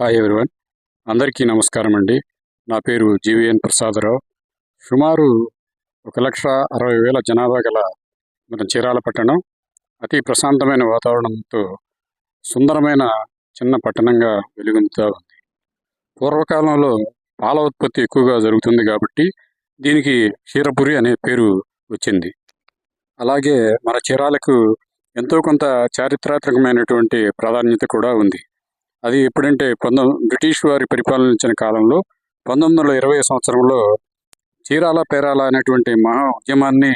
Hi everyone అందరికీ నమస్కారం అండి. నా పేరు జీవీఎన్ ప్రసాదరావు. సుమారు ఒక లక్ష అరవై వేల జనాభా గల మన చీరాల పట్టణం. అతి ప్రశాంతమైన వాతావరణంతో సుందరమైన చిన్న పట్టణంగా వెలుగొందుతూ ఉంది. పూర్వకాలంలో పాల ఉత్పత్తి ఎక్కువగా జరుగుతుంది కాబట్టి దీనికి క్షీరపురి అనే పేరు వచ్చింది. అలాగే మన చీరాలకు ఎంతో కొంత చారిత్రాత్మకమైనటువంటి ప్రాధాన్యత కూడా ఉంది. అది ఎప్పుడంటే పంతొమ్మిది బ్రిటిష్ వారి పరిపాలించిన కాలంలో పంతొమ్మిది వందల ఇరవై సంవత్సరంలో చీరాల పేరాల అనేటువంటి మహా ఉద్యమాన్ని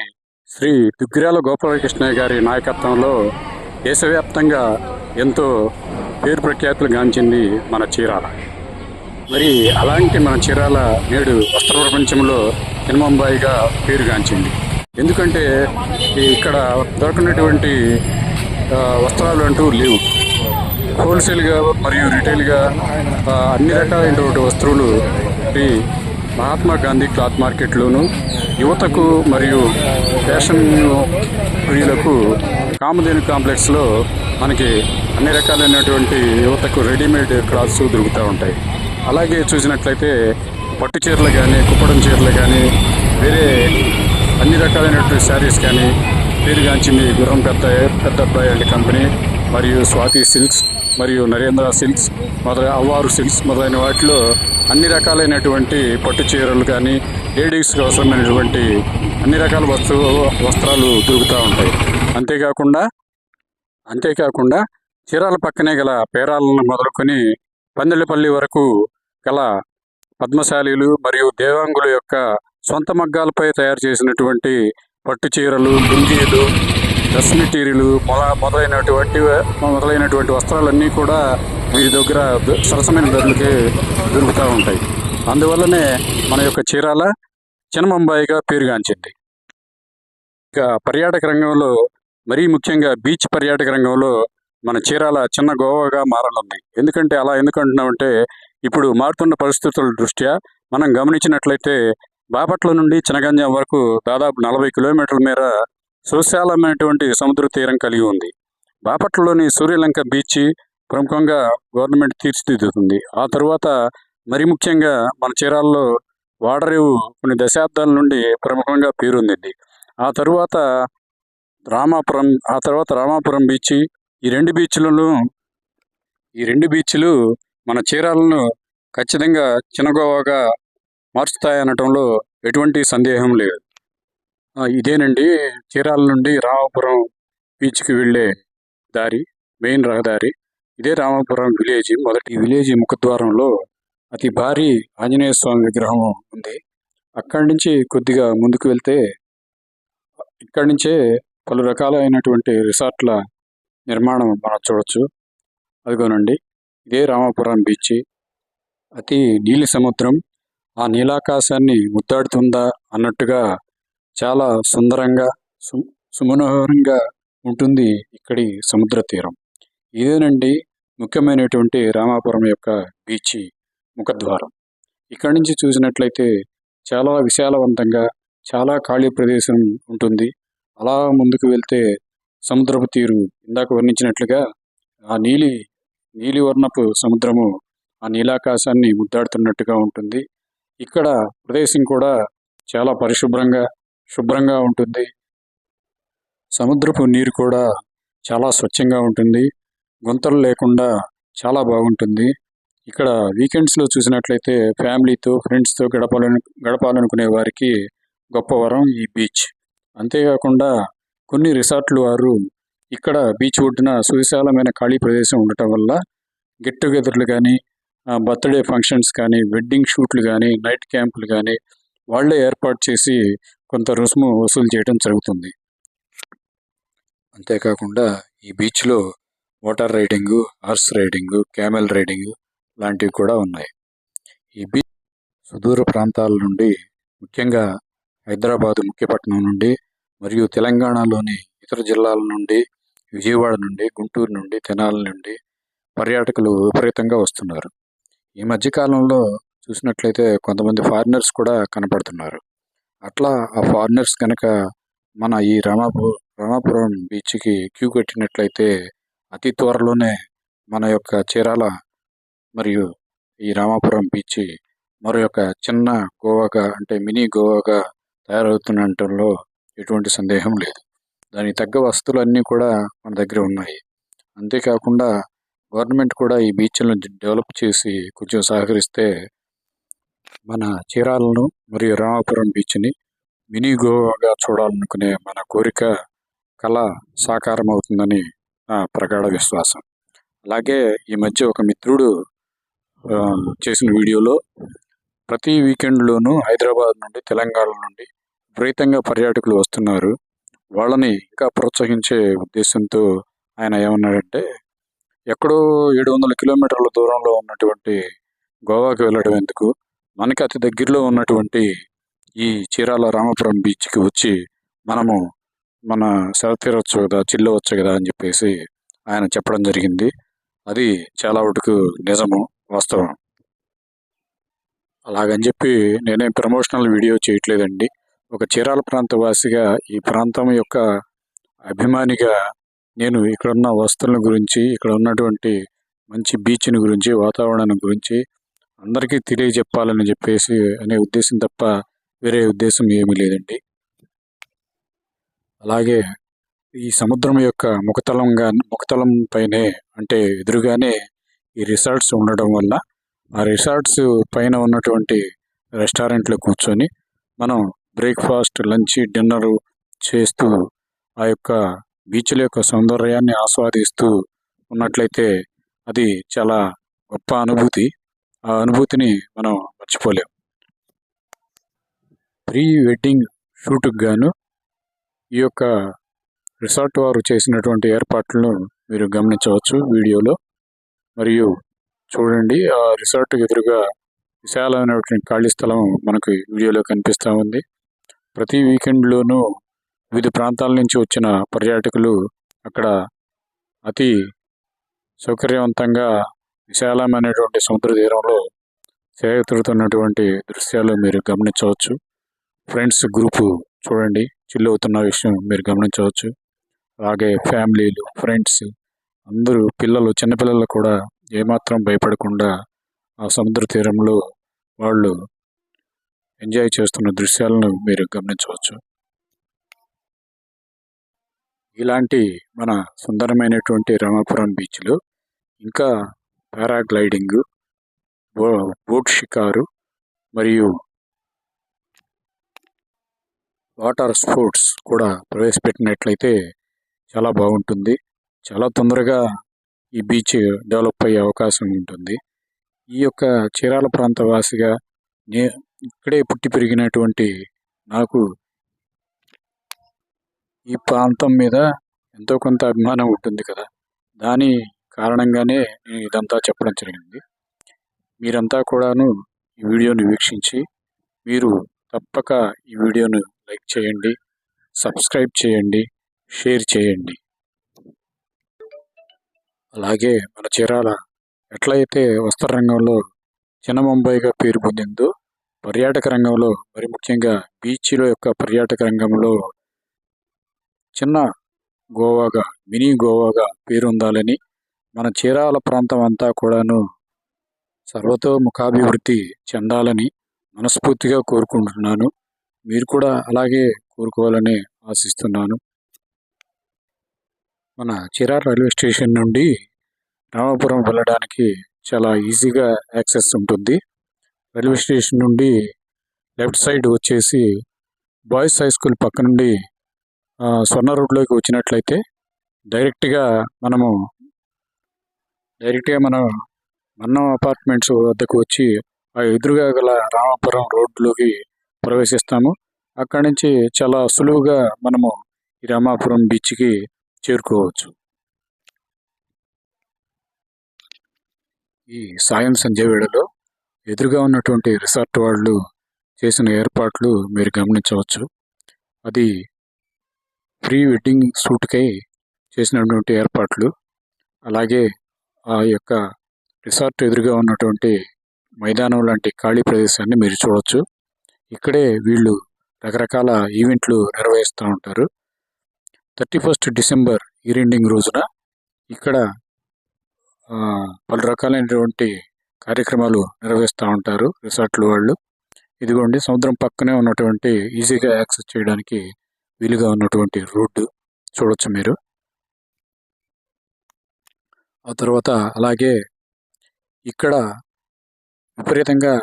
శ్రీ దుగ్గిరాల గోపాలకృష్ణయ్య గారి నాయకత్వంలో దేశవ్యాప్తంగా ఎంతో పేరు ప్రఖ్యాతులు గాంచింది మన చీరాల. మరి అలాంటి మన చీరాల నేడు వస్త్ర ప్రపంచంలో చిన్మంబాయిగా పేరుగాంచింది ఎందుకంటే ఇక్కడ దొరకనటువంటి వస్త్రాలు అంటూ లేవు. హోల్సేల్గా మరియు రిటైల్గా అన్ని రకాలైనటువంటి వస్తువులు ఈ మహాత్మా గాంధీ క్లాత్ మార్కెట్లోను యువతకు మరియు ఫ్యాషన్ ప్రియులకు కామధేను కాంప్లెక్స్లో మనకి అన్ని రకాలైనటువంటి యువతకు రెడీమేడ్ క్లాత్స్ దొరుకుతూ ఉంటాయి. అలాగే చూసినట్లయితే పట్టు చీరలు కానీ కుప్పడం చీరలు కానీ వేరే అన్ని రకాలైనటువంటి శారీస్ కానీ పేరుగాంచింది గుర్రం పెద్ద పెద్ద అబ్బాయి కంపెనీ మరియు స్వాతి సిల్క్స్ మరియు నరేంద్ర సిల్క్స్ మొదలైన అవ్వారు సిల్క్స్ మొదలైన వాటిలో అన్ని రకాలైనటువంటి పట్టు చీరలు కానీ లేడీస్కి అవసరమైనటువంటి అన్ని రకాల వస్తు వస్త్రాలు దొరుకుతూ ఉంటాయి. అంతేకాకుండా అంతేకాకుండా చీరాల పక్కనే గల పేరాలను మొదలుకొని పందిళ్ళపల్లి వరకు గల పద్మశాలీలు మరియు దేవాంగుల యొక్క సొంత మగ్గాలపై తయారు చేసినటువంటి పట్టు చీరలు లుంగీలు డ్రెస్ మెటీరియల్ మొల మొదలైనటువంటి మొదలైనటువంటి వస్త్రాలన్నీ కూడా వీరి దగ్గర సరసమైన ధరలకి దొరుకుతూ ఉంటాయి. అందువల్లనే మన యొక్క చీరాల చిన్నమంబాయిగా పేరుగాంచింది ఇక పర్యాటక రంగంలో మరీ ముఖ్యంగా బీచ్ పర్యాటక రంగంలో మన చీరాల చిన్న గోవాగా మారనుంది. ఎందుకంటే అలా ఎందుకంటున్నామంటే ఇప్పుడు మారుతున్న పరిస్థితుల దృష్ట్యా మనం గమనించినట్లయితే బాపట్ల నుండి చినగంజాం వరకు దాదాపు నలభై కిలోమీటర్ల మేర సుశాలమైనటువంటి సముద్ర తీరం కలిగి ఉంది. బాపట్లలోని సూర్యలంక బీచ్ ప్రముఖంగా గవర్నమెంట్ తీర్చిదిద్దుతుంది. ఆ తర్వాత మరి ముఖ్యంగా మన చీరాల్లో వాడరేవు కొన్ని దశాబ్దాల నుండి ప్రముఖంగా పేరొందింది. ఆ తరువాత రామాపురం ఆ తర్వాత రామాపురం బీచ్ ఈ రెండు బీచ్లను ఈ రెండు బీచ్లు మన చీరాలను ఖచ్చితంగా చిన్నగోవాగా మార్చుతాయనటంలో ఎటువంటి సందేహం లేదు. ఇదేనండి. చీరాల నుండి రామాపురం బీచ్కి వెళ్ళే దారి మెయిన్ రహదారి. ఇదే రామాపురం విలేజ్. మొదటి విలేజ్ ముఖద్వారంలో అతి భారీ ఆంజనేయ స్వామి విగ్రహం ఉంది. అక్కడి నుంచి కొద్దిగా ముందుకు వెళ్తే ఇక్కడి నుంచే పలు రకాలైనటువంటి రిసార్ట్ల నిర్మాణం మనం చూడొచ్చు. అదిగోనండి. ఇదే రామాపురం బీచ్. అతి నీలి సముద్రం. ఆ నీలాకాశాన్ని ముద్దాడుతుందా అన్నట్టుగా చాలా సుందరంగా సు సుమనోహరంగా ఉంటుంది ఇక్కడి సముద్ర తీరం. ఇదేనండి ముఖ్యమైనటువంటి రామాపురం యొక్క బీచ్ ముఖద్వారం. ఇక్కడి నుంచి చూసినట్లయితే చాలా విశాలవంతంగా చాలా ఖాళీ ప్రదేశం ఉంటుంది. అలా ముందుకు వెళ్తే సముద్రపు తీరు ఇందాక వర్ణించినట్లుగా ఆ నీలి నీలి వర్ణపు సముద్రము ఆ నీలాకాశాన్ని ముద్దాడుతున్నట్టుగా ఉంటుంది. ఇక్కడ ప్రదేశం కూడా చాలా పరిశుభ్రంగా శుభ్రంగా ఉంటుంది. సముద్రపు నీరు కూడా చాలా స్వచ్ఛంగా ఉంటుంది. గుంతలు లేకుండా చాలా బాగుంటుంది. ఇక్కడ వీకెండ్స్లో చూసినట్లయితే ఫ్యామిలీతో ఫ్రెండ్స్తో గడపాలను గడపాలనుకునే వారికి గొప్ప వరం ఈ బీచ్ అంతేకాకుండా కొన్ని రిసార్ట్లు వారు ఇక్కడ బీచ్ ఒడ్డున సువిశాలమైన ఖాళీ ప్రదేశం ఉండటం వల్ల గెట్ టుగెదర్లు కానీ బర్త్డే ఫంక్షన్స్ కానీ వెడ్డింగ్ షూట్లు కానీ నైట్ క్యాంపులు కానీ వాళ్ళే ఏర్పాటు చేసి కొంత రుసుము వసూలు చేయడం జరుగుతుంది. అంతేకాకుండా ఈ బీచ్లో water riding horse riding camel riding లాంటివి కూడా ఉన్నాయి. ఈ బీచ్ సుదూర ప్రాంతాల నుండి ముఖ్యంగా హైదరాబాద్ ముఖ్యపట్నం నుండి మరియు తెలంగాణలోని ఇతర జిల్లాల నుండి విజయవాడ నుండి గుంటూరు నుండి తెనాలి నుండి పర్యాటకులు విపరీతంగా వస్తున్నారు. ఈ మధ్యకాలంలో చూసినట్లయితే కొంతమంది ఫారినర్స్ కూడా కనపడుతున్నారు. అట్లా ఆ ఫారినర్స్ కనుక మన ఈ రామాపు రామాపురం బీచ్కి క్యూ కట్టినట్లయితే అతి త్వరలోనే మన యొక్క చీరాల మరియు ఈ రామాపురం బీచ్ మరో యొక్క చిన్న గోవాగా అంటే మినీ గోవాగా తయారవుతున్నటంలో ఎటువంటి సందేహం లేదు. దానికి తగ్గ వస్తువులు అన్నీ కూడా మన దగ్గర ఉన్నాయి. అంతేకాకుండా గవర్నమెంట్ కూడా ఈ బీచ్లను డెవలప్ చేసి కొంచెం సహకరిస్తే మన చీరాలను మరియు రామాపురం బీచ్ని మినీ గోవాగా చూడాలనుకునే మన కోరిక కళ సాకారం అవుతుందని నా ప్రగాఢ విశ్వాసం. అలాగే ఈ మధ్య ఒక మిత్రుడు చేసిన వీడియోలో ప్రతి వీకెండ్లోనూ హైదరాబాద్ నుండి తెలంగాణ నుండి విపరీతంగా పర్యాటకులు వస్తున్నారు. వాళ్ళని ఇంకా ప్రోత్సహించే ఉద్దేశంతో ఆయన ఏమన్నాడంటే ఎక్కడో ఏడు వందల కిలోమీటర్ల దూరంలో ఉన్నటువంటి గోవాకి వెళ్ళడం ఎందుకు? మనకి అతి దగ్గరలో ఉన్నటువంటి ఈ చీరాల రామపురం బీచ్కి వచ్చి మనము మన సెల తీరవచ్చు కదా చిల్లవచ్చు కదా అని చెప్పేసి ఆయన చెప్పడం జరిగింది. అది చాలా వరకు నిజము వాస్తవం. అలాగని చెప్పి నేనేం ప్రమోషనల్ వీడియో చేయట్లేదండి. ఒక చీరాల ప్రాంత వాసిగా ఈ ప్రాంతం యొక్క అభిమానిగా నేను ఇక్కడ ఉన్న వస్తువుల గురించి ఇక్కడ ఉన్నటువంటి మంచి బీచ్ని గురించి వాతావరణం గురించి అందరికీ తెలియజెప్పాలని చెప్పేసి అనే ఉద్దేశం తప్ప వేరే ఉద్దేశం ఏమీ లేదండి. అలాగే ఈ సముద్రం యొక్క ముఖతలంగా ముఖతలం పైనే అంటే ఎదురుగానే ఈ రిసార్ట్స్ ఉండడం వల్ల ఆ రిసార్ట్స్ పైన ఉన్నటువంటి రెస్టారెంట్లో కూర్చొని మనం బ్రేక్ఫాస్ట్ లంచ్ డిన్నర్ చేస్తూ ఆ యొక్క బీచ్ల యొక్క సౌందర్యాన్ని ఆస్వాదిస్తూ ఉన్నట్లయితే అది చాలా గొప్ప అనుభూతి. ఆ అనుభూతిని మనం మర్చిపోలేం. ప్రీ వెడ్డింగ్ షూట్కి గాను ఈ యొక్క రిసార్ట్ వారు చేసినటువంటి ఏర్పాట్లను మీరు గమనించవచ్చు వీడియోలో. మరియు చూడండి ఆ రిసార్ట్ ఎదురుగా విశాలమైనటువంటి ఖాళీ స్థలం మనకు వీడియోలో కనిపిస్తూ ఉంది. ప్రతి వీకెండ్లోనూ వివిధ ప్రాంతాల నుంచి వచ్చిన పర్యాటకులు అక్కడ అతి సౌకర్యవంతంగా విశాలమైనటువంటి సముద్ర తీరంలో సేగతిరుతున్నటువంటి దృశ్యాలు మీరు గమనించవచ్చు. ఫ్రెండ్స్ గ్రూపు చూడండి చిల్ అవుతున్న విషయం మీరు గమనించవచ్చు. అలాగే ఫ్యామిలీలు ఫ్రెండ్స్ అందరూ పిల్లలు చిన్నపిల్లలు కూడా ఏమాత్రం భయపడకుండా ఆ సముద్ర తీరంలో వాళ్ళు ఎంజాయ్ చేస్తున్న దృశ్యాలను మీరు గమనించవచ్చు. ఇలాంటి మన సుందరమైనటువంటి రామాపురం బీచ్లో ఇంకా పారాగ్లైడింగ్ బో బోట్ షికారు మరియు వాటర్ స్పోర్ట్స్ కూడా ప్రవేశపెట్టినట్లయితే చాలా బాగుంటుంది. చాలా తొందరగా ఈ బీచ్ డెవలప్ అయ్యే అవకాశం ఉంటుంది. ఈ యొక్క చీరాల ప్రాంత వాసిగా నే ఇక్కడే పుట్టి పెరిగినటువంటి నాకు ఈ ప్రాంతం మీద ఎంతో కొంత అభిమానం ఉంటుంది కదా. దాని కారణంగానే నేను ఇదంతా చెప్పడం జరిగింది. మీరంతా కూడాను ఈ వీడియోని వీక్షించి మీరు తప్పక ఈ వీడియోను లైక్ చేయండి సబ్స్క్రైబ్ చేయండి షేర్ చేయండి. అలాగే మన చీరాల ఎట్లయితే వస్త్ర రంగంలో చిన్న ముంబైగా పేరు పొందిందో పర్యాటక రంగంలో మరి ముఖ్యంగా బీచ్ల యొక్క పర్యాటక రంగంలో చిన్న గోవాగా మినీ గోవాగా పేరొందాలని మన చీరాల ప్రాంతం అంతా కూడాను సర్వతోముఖాభివృద్ధి చెందాలని మనస్ఫూర్తిగా కోరుకుంటున్నాను. మీరు కూడా అలాగే కోరుకోవాలని ఆశిస్తున్నాను. మన చీరాల రైల్వే స్టేషన్ నుండి రామాపురం వెళ్ళడానికి చాలా ఈజీగా యాక్సెస్ ఉంటుంది. రైల్వే స్టేషన్ నుండి లెఫ్ట్ సైడ్ వచ్చేసి బాయ్స్ హై స్కూల్ పక్క నుండి స్వర్ణ రోడ్లోకి వచ్చినట్లయితే డైరెక్ట్గా మనము డైరెక్ట్గా మనం మన్నం అపార్ట్మెంట్స్ వద్దకు వచ్చి ఆ ఎదురుగా గల రామాపురం రోడ్లోకి ప్రవేశిస్తాము. అక్కడి నుంచి చాలా సులువుగా మనము ఈ రామాపురం బీచ్కి చేరుకోవచ్చు. ఈ సాయం సంధ్య వేళలో ఎదురుగా ఉన్నటువంటి రిసార్ట్ వాళ్ళు చేసిన ఏర్పాట్లు మీరు గమనించవచ్చు. అది ప్రీ వెడ్డింగ్ షూట్కై చేసినటువంటి ఏర్పాట్లు. అలాగే ఆ యొక్క రిసార్ట్ ఎదురుగా ఉన్నటువంటి మైదానం లాంటి ఖాళీ ప్రదేశాన్ని మీరు చూడవచ్చు ఇక్కడే వీళ్ళు రకరకాల ఈవెంట్లు నిర్వహిస్తూ ఉంటారు. థర్టీ ఫస్ట్ డిసెంబర్ ఈ రెండింగ్ రోజున ఇక్కడ పలు రకాలైనటువంటి కార్యక్రమాలు నిర్వహిస్తూ ఉంటారు రిసార్ట్లు వాళ్ళు. ఇదిగోండి సముద్రం పక్కనే ఉన్నటువంటి ఈజీగా యాక్సెస్ చేయడానికి వీలుగా ఉన్నటువంటి రోడ్డు చూడొచ్చు మీరు. ఆ తర్వాత అలాగే ఇక్కడ విపరీతంగా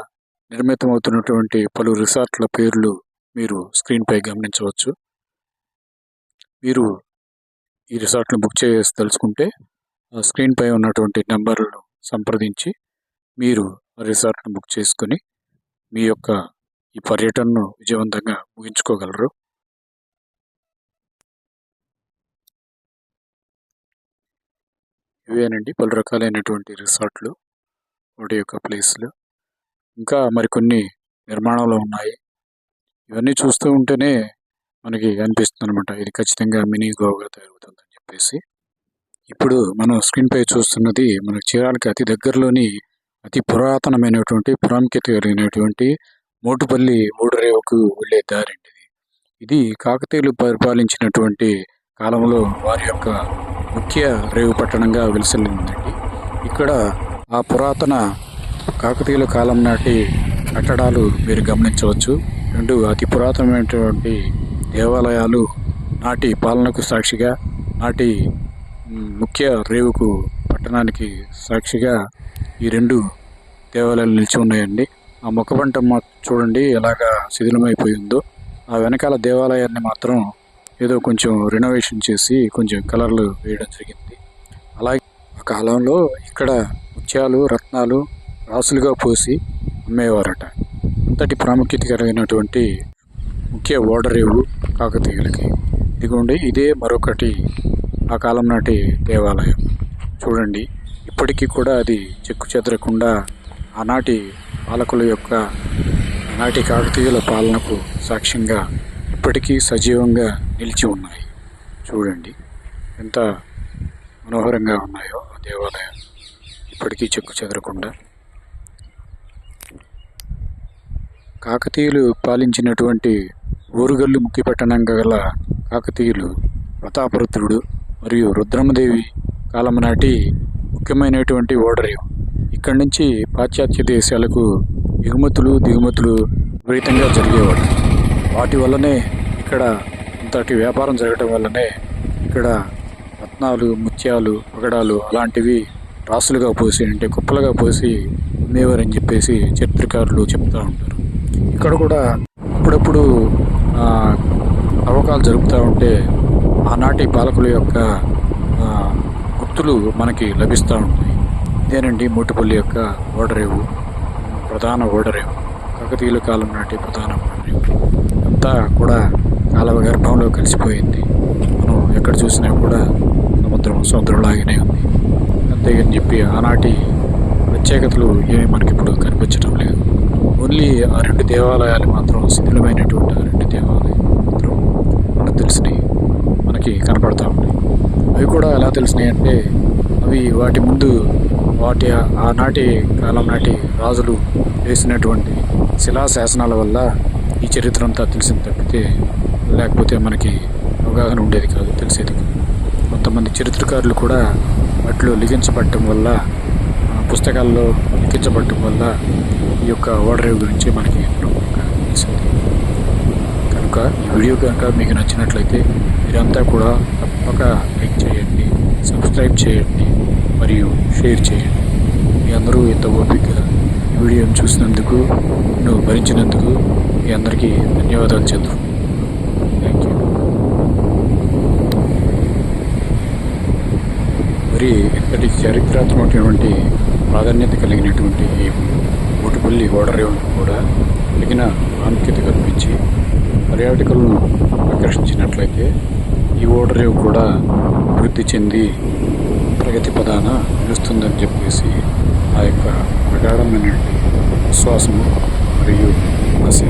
నిర్మితమవుతున్నటువంటి పలు రిసార్ట్ల పేర్లు మీరు స్క్రీన్పై గమనించవచ్చు. మీరు ఈ రిసార్ట్ను బుక్ చేసి తెలుసుకుంటే ఆ స్క్రీన్పై ఉన్నటువంటి నెంబర్లను సంప్రదించి మీరు ఆ రిసార్ట్ను బుక్ చేసుకొని మీ యొక్క ఈ పర్యటనను విజయవంతంగా ముగించుకోగలరు. ఇవేనండి పలు రకాలైనటువంటి రిసార్ట్లు వాటి యొక్క ప్లేస్లు. ఇంకా మరికొన్ని నిర్మాణంలో ఉన్నాయి. ఇవన్నీ చూస్తూ ఉంటేనే మనకి అనిపిస్తుంది అనమాట ఇది ఖచ్చితంగా మినీ గోవాగా తయారవుతుందని చెప్పేసి. ఇప్పుడు మనం స్క్రీన్పై చూస్తున్నది మన చీరాలకి అతి దగ్గరలోని అతి పురాతనమైనటువంటి ప్రాముఖ్యత కలిగినటువంటి మోటుపల్లి ఓడరేవుకు వెళ్ళే దారి ఇది కాకతీయులు పరిపాలించినటువంటి కాలంలో వారి యొక్క ముఖ్య రేవు పట్టణంగా విలసిల్లిందండి. ఇక్కడ ఆ పురాతన కాకతీయుల కాలం నాటి కట్టడాలు మీరు గమనించవచ్చు. రెండు అతి పురాతనమైనటువంటి దేవాలయాలు నాటి పాలనకు సాక్షిగా నాటి ముఖ్య రేవుకు పట్టణానికి సాక్షిగా ఈ రెండు దేవాలయాలు నిలిచి ఉన్నాయండి. ఆ మొక్కబంట మా చూడండి ఎలాగా శిథిలమైపోయిందో. ఆ వెనకాల దేవాలయాన్ని మాత్రం ఏదో కొంచెం రినోవేషన్ చేసి కొంచెం కలర్లు వేయడం జరిగింది. అలాగే ఆ కాలంలో ఇక్కడ ముత్యాలు రత్నాలు రాసులుగా పోసి అమ్మేవారట. అంతటి ప్రాముఖ్యత కలిగినటువంటి ముఖ్య ఓడరేవు కాకతీయులకి. ఇదిగోండి ఇదే మరొకటి ఆ కాలం నాటి దేవాలయం. చూడండి ఇప్పటికీ కూడా అది చెక్కు చెదరకుండా ఆనాటి పాలకుల యొక్క ఆనాటి కాకతీయుల పాలనకు సాక్ష్యంగా ఇప్పటికీ సజీవంగా నిలిచి ఉన్నాయి. చూడండి. ఎంత మనోహరంగా ఉన్నాయో ఆ దేవాలయాలు. ఇప్పటికీ చెక్కు చెదరకుండా. కాకతీయులు పాలించినటువంటి ఓరుగల్లు ముఖ్య పట్టణంగా గల కాకతీయులు ప్రతాపరుద్రుడు మరియు రుద్రమదేవి కాలం నాటి ముఖ్యమైనటువంటి ఓడరేవు. ఇక్కడి నుంచి పాశ్చాత్య దేశాలకు ఎగుమతులు దిగుమతులు విపరీతంగా జరిగేవాడు వాటి వల్లనే ఇక్కడ అంతటి వ్యాపారం జరగటం వల్లనే ఇక్కడ రత్నాలు ముత్యాలు పగడాలు అలాంటివి రాసులుగా పోసి అంటే కుప్పలుగా పోసి అమ్మేవారని చెప్పేసి చరిత్రకారులు చెప్తూ ఉంటారు. ఇక్కడ కూడా అప్పుడప్పుడు తవ్వకాలు జరుపుతూ ఉంటే ఆనాటి పాలకుల యొక్క గుర్తులు మనకి లభిస్తూ ఉంటాయి. ఇదేనండి మూటిపల్లి యొక్క ఓడరేవు ప్రధాన ఓడరేవు. కాకతీయుల కాలం నాటి ప్రధాన ఓడరేవు. అంతా కూడా కాలవ గర్భంలో కలిసిపోయింది. మనం ఎక్కడ చూసినా కూడా సముద్రం సముద్రంలాగానే ఉంది. అంతేగాని చెప్పి ఆనాటి ప్రత్యేకతలు ఏమీ మనకి ఇప్పుడు కనిపించడం లేదు. ఓన్లీ ఆ రెండు దేవాలయాలు మాత్రం శిథిలమైనటువంటి ఆ రెండు దేవాలయాలు మాత్రం మనకు తెలిసినవి. మనకి కనపడతా ఉన్నాయి. అవి కూడా ఎలా తెలిసినాయి అంటే అవి వాటి ముందు వాటి ఆనాటి కాలం నాటి రాజులు వేసినటువంటి శిలా శాసనాల వల్ల ఈ చరిత్ర అంతా తెలిసింది తప్పితే లేకపోతే మనకి అవగాహన ఉండేది కాదు తెలిసేది కొంతమంది చరిత్రకారులు కూడా వాటిలో లిఖించబడటం వల్ల పుస్తకాల్లో లిఖించబడటం వల్ల ఈ యొక్క ఓడరేవు గురించి మనకి ప్రముఖంగా తెలిసింది. కనుక ఈ వీడియో కనుక మీకు నచ్చినట్లయితే మీరంతా కూడా తప్పక లైక్ చేయండి సబ్స్క్రైబ్ చేయండి మరియు షేర్ చేయండి. మీ అందరూ ఇంత ఓపికగా ఈ వీడియోని చూసినందుకు నువ్వు భరించినందుకు మీ అందరికీ ధన్యవాదాలు చెందు మరి ఇంతటి చరిత్రాత్మకమైనటువంటి ప్రాధాన్యత కలిగినటువంటి ఈ ఊటుపల్లి ఓడరేవును కూడా తగిన ప్రాముఖ్యత కల్పించి పర్యాటకులను ఆకర్షించినట్లయితే ఈ ఓడరేవు కూడా అభివృద్ధి చెంది ప్రగతి పదాన నిలుస్తుందని చెప్పేసి ఆ యొక్క ప్రగాఢమైనటువంటి విశ్వాసము మరియు ఆశ